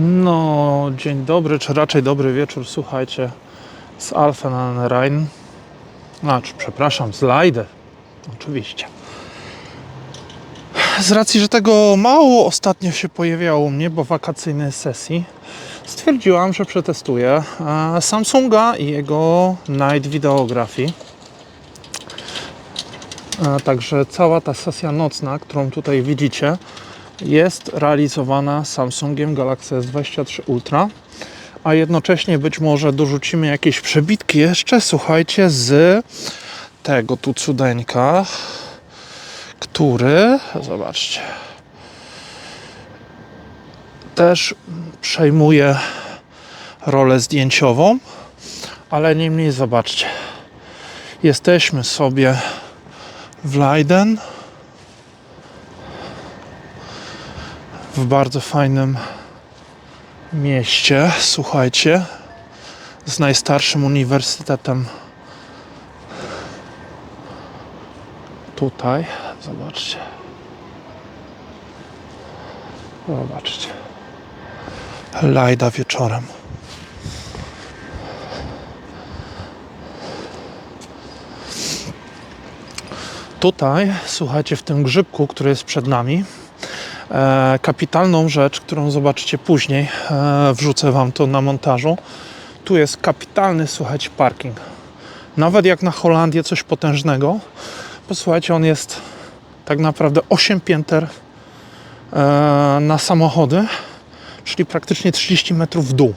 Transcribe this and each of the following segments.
No, dzień dobry, czy raczej dobry wieczór, słuchajcie, z Alphen an Rhein. Znaczy, przepraszam, z Leide, oczywiście. Z racji, że tego mało ostatnio się pojawiało u mnie, bo wakacyjnej sesji, stwierdziłam, że przetestuję e, Samsunga i jego Night Videography. E, Także cała ta sesja nocna, którą tutaj widzicie, jest realizowana Samsungiem Galaxy S23 Ultra, a jednocześnie być może dorzucimy jakieś przebitki jeszcze, słuchajcie, z tego tu cudeńka, który, zobaczcie, też przejmuje rolę zdjęciową, ale niemniej zobaczcie, jesteśmy sobie w Leiden, w bardzo fajnym mieście, słuchajcie, z najstarszym uniwersytetem tutaj. Zobaczcie. Zobaczcie. Lajda wieczorem. Tutaj, słuchajcie, w tym grzybku, który jest przed nami, kapitalną rzecz, którą zobaczycie później, e, wrzucę Wam to na montażu. Tu jest kapitalny, słuchajcie, parking. Nawet jak na Holandię coś potężnego, posłuchajcie, on jest tak naprawdę 8 pięter e, na samochody, czyli praktycznie 30 metrów w dół.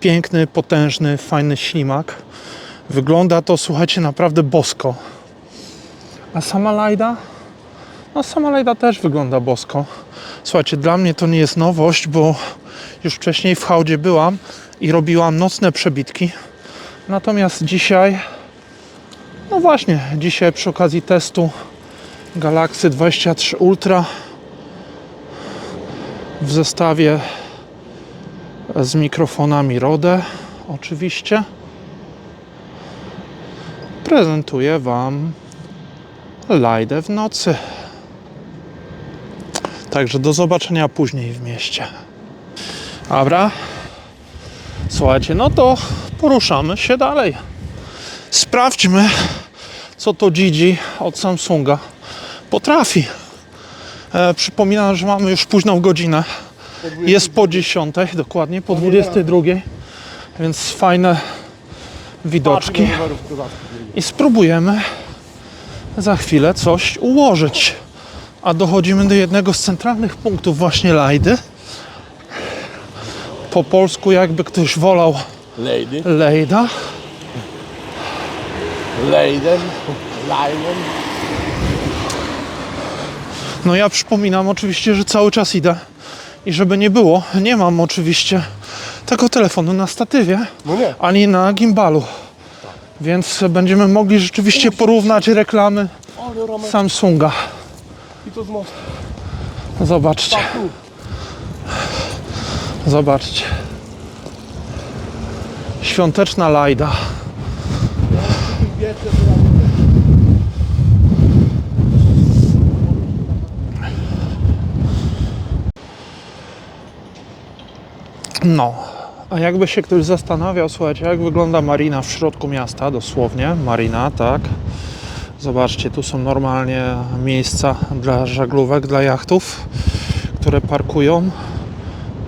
Piękny, potężny, fajny ślimak. Wygląda to, słuchajcie, naprawdę bosko. A sama Lajda? No sama Lajda też wygląda bosko. Słuchajcie, dla mnie to nie jest nowość, bo już wcześniej w hałdzie byłam i robiłam nocne przebitki. Natomiast dzisiaj, no właśnie, dzisiaj przy okazji testu Galaxy 23 Ultra w zestawie z mikrofonami Rode oczywiście prezentuję Wam Lajdę w nocy. Także do zobaczenia później w mieście. Dobra. Słuchajcie, no to poruszamy się dalej. Sprawdźmy, co to Gigi od Samsunga potrafi. E, przypominam, że mamy już późną godzinę. Jest po 10, dokładnie, po 22. Więc fajne widoczki. I spróbujemy za chwilę coś ułożyć. A dochodzimy do jednego z centralnych punktów właśnie Lajdy. Po polsku jakby ktoś wolał Lady, Lejda. Leiden, Leinen. No ja przypominam oczywiście, że cały czas idę. I żeby nie było, nie mam oczywiście tego telefonu na statywie, No nie. ani na gimbalu. Więc będziemy mogli rzeczywiście porównać reklamy Samsunga. I to z mostu. Zobaczcie, zobaczcie. Świąteczna lajda. No, a jakby się ktoś zastanawiał, słuchajcie, jak wygląda marina w środku miasta, dosłownie, marina, tak. Zobaczcie, tu są normalnie miejsca dla żaglówek, dla jachtów, które parkują.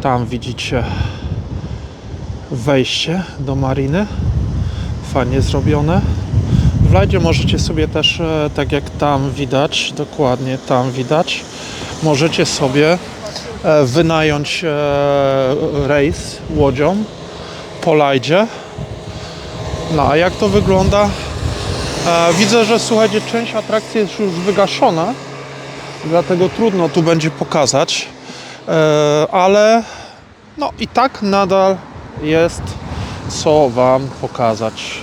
Tam widzicie wejście do mariny, fajnie zrobione. W Lajdzie możecie sobie też, e, tak jak tam widać, dokładnie tam widać, możecie sobie e, wynająć e, rejs łodzią po Lajdzie. No a jak to wygląda? Widzę, że słuchajcie, część atrakcji jest już wygaszona, dlatego trudno tu będzie pokazać, E, ale no i tak nadal jest co Wam pokazać.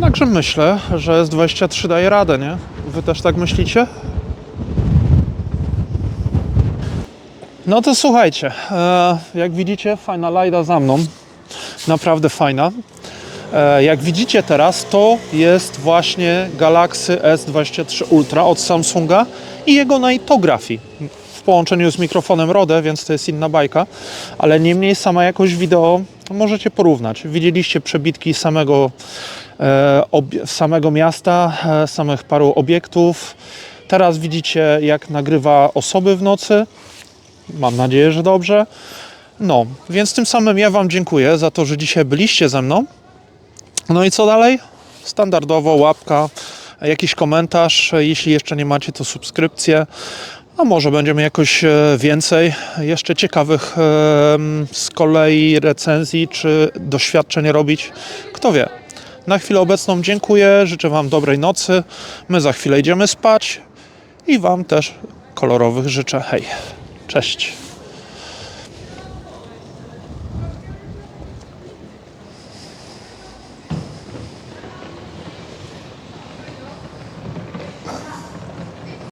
Także myślę, że S23 daje radę, nie? Wy też tak myślicie? No to słuchajcie, e, jak widzicie, fajna lajda za mną. Naprawdę fajna. E, Jak widzicie teraz, to jest właśnie Galaxy S23 Ultra od Samsunga i jego Nightography w połączeniu z mikrofonem Rode, więc to jest inna bajka, ale niemniej sama jakość wideo możecie porównać. Widzieliście przebitki samego, e, samego miasta, samych paru obiektów. Teraz widzicie, jak nagrywa osoby w nocy. Mam nadzieję, że dobrze. No, więc tym samym ja Wam dziękuję za to, że dzisiaj byliście ze mną. No i co dalej? Standardowo łapka, jakiś komentarz. Jeśli jeszcze nie macie, to subskrypcję. A może będziemy jakoś e, więcej jeszcze ciekawych em, z kolei recenzji czy doświadczeń robić. Kto wie. Na chwilę obecną dziękuję, życzę Wam dobrej nocy. My za chwilę idziemy spać i Wam też kolorowych życzę. Hej, cześć.